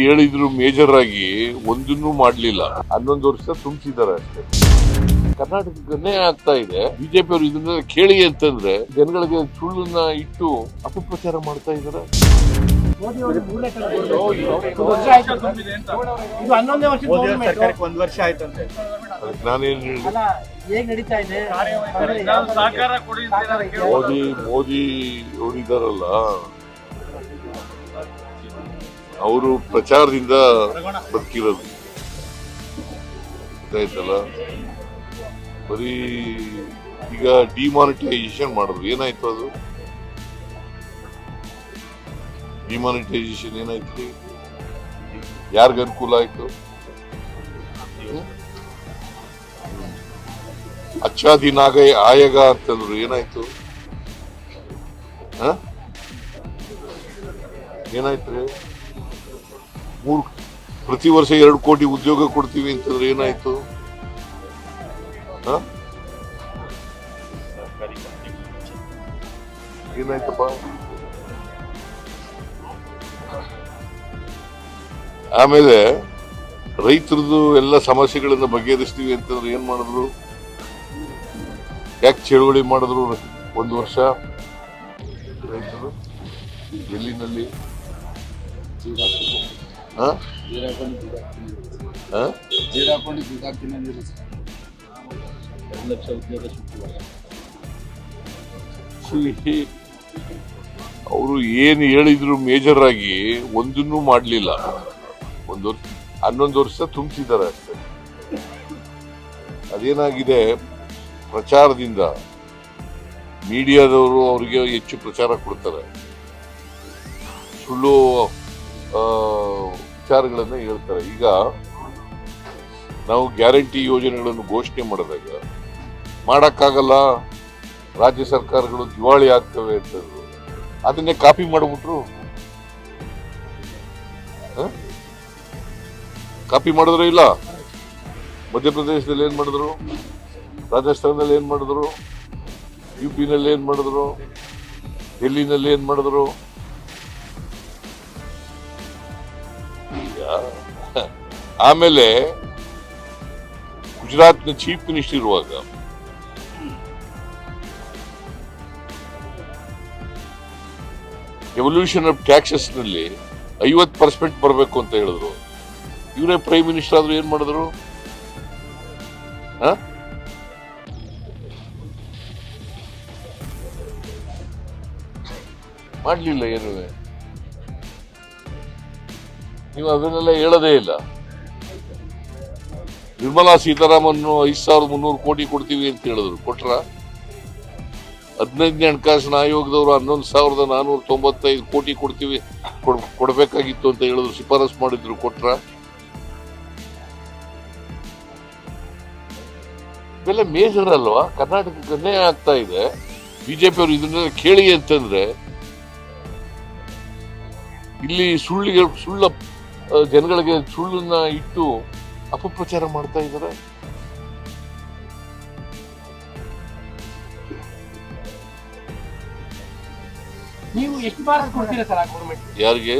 ಹೇಳಿದ್ರು ಮೇಜರ್ ಆಗಿ ಒಂದನ್ನು ಮಾಡ್ಲಿಲ್ಲ. ಹನ್ನೊಂದು ವರ್ಷ ತುಂಬಿಸಿದ್ದಾರೆ ಅಷ್ಟೇ. ಕರ್ನಾಟಕದನ್ನೇ ಆಗ್ತಾ ಇದೆ. ಬಿಜೆಪಿ ಅವರು ಇದನ್ನ ಕೇಳಿ ಅಂತಂದ್ರೆ ಜನಗಳಿಗೆ ಸುಳ್ಳನ್ನ ಇಟ್ಟು ಅಪಪ್ರಚಾರ ಮಾಡ್ತಾ ಇದಾರೆ ಮೋದಿ ಮೋದಿ ಅವರಿದಾರಲ್ಲ ಅವರು ಪ್ರಚಾರದಿಂದ ಬದುಕಿರೋದು. ಗೊತ್ತಾಯ್ತಲ್ಲ? ಬರೀ ಈಗ ಡಿಮಾನಿಟೈಸೇಷನ್ ಮಾಡಿದ್ರು. ಏನಾಯ್ತು ಅದು? ಡಿಮಾನಿಟೈಸೇಷನ್ ಏನಾಯ್ತು? ಯಾರಿಗ ಅನುಕೂಲ ಆಯ್ತು? ಅಚ್ಚಾದಿನಾಗ ಆಯಗ ಅಂತಂದ್ರು. ಏನಾಯ್ತು? ಏನಾಯ್ತು ಮೂರು ಪ್ರತಿ ವರ್ಷ ಎರಡು ಕೋಟಿ ಉದ್ಯೋಗ ಕೊಡ್ತೀವಿ ಅಂತಂದ್ರೆ ಏನಾಯ್ತು? ಏನಾಯ್ತಪ್ಪ? ಆಮೇಲೆ ರೈತರದ್ದು ಎಲ್ಲ ಸಮಸ್ಯೆಗಳನ್ನ ಬಗೆಹರಿಸ್ತೀವಿ ಅಂತಂದ್ರೆ ಏನ್ ಮಾಡಿದ್ರು? ಯಾಕೆ ಚಳುವಳಿ ಮಾಡಿದ್ರು ಒಂದು ವರ್ಷ ರೈತರು? ಎಲ್ಲಿನಲ್ಲಿ? ಅವರು ಏನು ಹೇಳಿದ್ರು ಮೇಜರ್ ಆಗಿ ಒಂದನ್ನು ಮಾಡಲಿಲ್ಲ. ಒಂದು ವರ್ಷ, ಹನ್ನೊಂದು ವರ್ಷ ತುಂಬಿಸಿದ್ದಾರೆ ಅಷ್ಟೇ. ಅದೇನಾಗಿದೆ? ಪ್ರಚಾರದಿಂದ ಮೀಡಿಯಾದವರು ಅವರಿಗೆ ಹೆಚ್ಚು ಪ್ರಚಾರ ಕೊಡ್ತಾರೆ. ಸುಳ್ಳು ವಿಚಾರಗಳನ್ನ ಹೇಳ್ತಾರೆ. ಈಗ ನಾವು ಗ್ಯಾರಂಟಿ ಯೋಜನೆಗಳನ್ನು ಘೋಷಣೆ ಮಾಡಿದಾಗ ಮಾಡಕ್ಕಾಗಲ್ಲ, ರಾಜ್ಯ ಸರ್ಕಾರಗಳು ದಿವಾಳಿ ಆಗ್ತವೆ ಅಂತ ಅದನ್ನೇ ಕಾಪಿ ಮಾಡಿಬಿಟ್ರು? ಕಾಪಿ ಮಾಡಿದ್ರು ಇಲ್ಲ? ಮಧ್ಯಪ್ರದೇಶದಲ್ಲಿ ಏನ್ ಮಾಡಿದ್ರು? ರಾಜಸ್ಥಾನದಲ್ಲಿ ಏನ್ ಮಾಡಿದ್ರು? ಯು ಪಿನಲ್ಲಿ ಏನ್ ಮಾಡಿದ್ರು? ಡೆಲ್ಲಿನಲ್ಲಿ ಏನ್ ಮಾಡಿದ್ರು? ಆಮೇಲೆ ಗುಜರಾತ್ನ ಚೀಫ್ ಮಿನಿಸ್ಟರ್ ಇರುವಾಗ ಎವಲ್ಯೂಷನ್ ಆಫ್ ಟ್ಯಾಕ್ಸಸ್ನಲ್ಲಿ ಐವತ್ ಪರ್ಸೆಂಟ್ ಬರಬೇಕು ಅಂತ ಹೇಳಿದ್ರು. ಇವರೇ ಪ್ರೈಮ್ ಮಿನಿಸ್ಟರ್ ಆದ್ರೂ ಏನ್ ಮಾಡಿದ್ರು? ಮಾಡ್ಲಿಲ್ಲ ಏನು. ನೀವು ಅದನ್ನೆಲ್ಲ ಹೇಳೋದೇ ಇಲ್ಲ. ನಿರ್ಮಲಾ ಸೀತಾರಾಮನ್ ಐದು ಸಾವಿರದ ಮುನ್ನೂರು ಕೋಟಿ ಕೊಡ್ತೀವಿ ಅಂತ ಹೇಳಿದ್ರು. ಕೊಟ್ರ? ಹದಿನೈದನೇ ಹಣಕಾಸಿನ ಆಯೋಗದವರು ಹನ್ನೊಂದು ಸಾವಿರದ ನಾನೂರ ತೊಂಬತ್ತೈದು ಕೋಟಿ ಕೊಡ್ತೀವಿ ಕೊಡಬೇಕಾಗಿತ್ತು ಅಂತ ಹೇಳಿದ್ರು, ಶಿಫಾರಸ್ ಮಾಡಿದ್ರು, ಕೊಟ್ರ? ಇವೆಲ್ಲ ಮೇಜರ್ ಅಲ್ವಾ? ಕರ್ನಾಟಕಕ್ಕೆ ಆಗ್ತಾ ಇದೆ. ಬಿಜೆಪಿ ಅವರು ಇದನ್ನೆಲ್ಲ ಕೇಳಿ ಅಂತಂದ್ರೆ, ಇಲ್ಲಿ ಸುಳ್ಳಿಗೆ ಸುಳ್ಳ ಜನಗಳಿಗೆ ಸುಳ್ಳನ್ನ ಇಟ್ಟು ಅಪಪ್ರಚಾರ ಮಾಡ್ತಾ ಇದ್ದಾರೆ. ನೀವು ಎಷ್ಟು ಬಾರ ಕೊಡ್ತೀರಾ ಸರ್ ಆ ಗೌರ್ಮೆಂಟ್ ಯಾರಿಗೆ?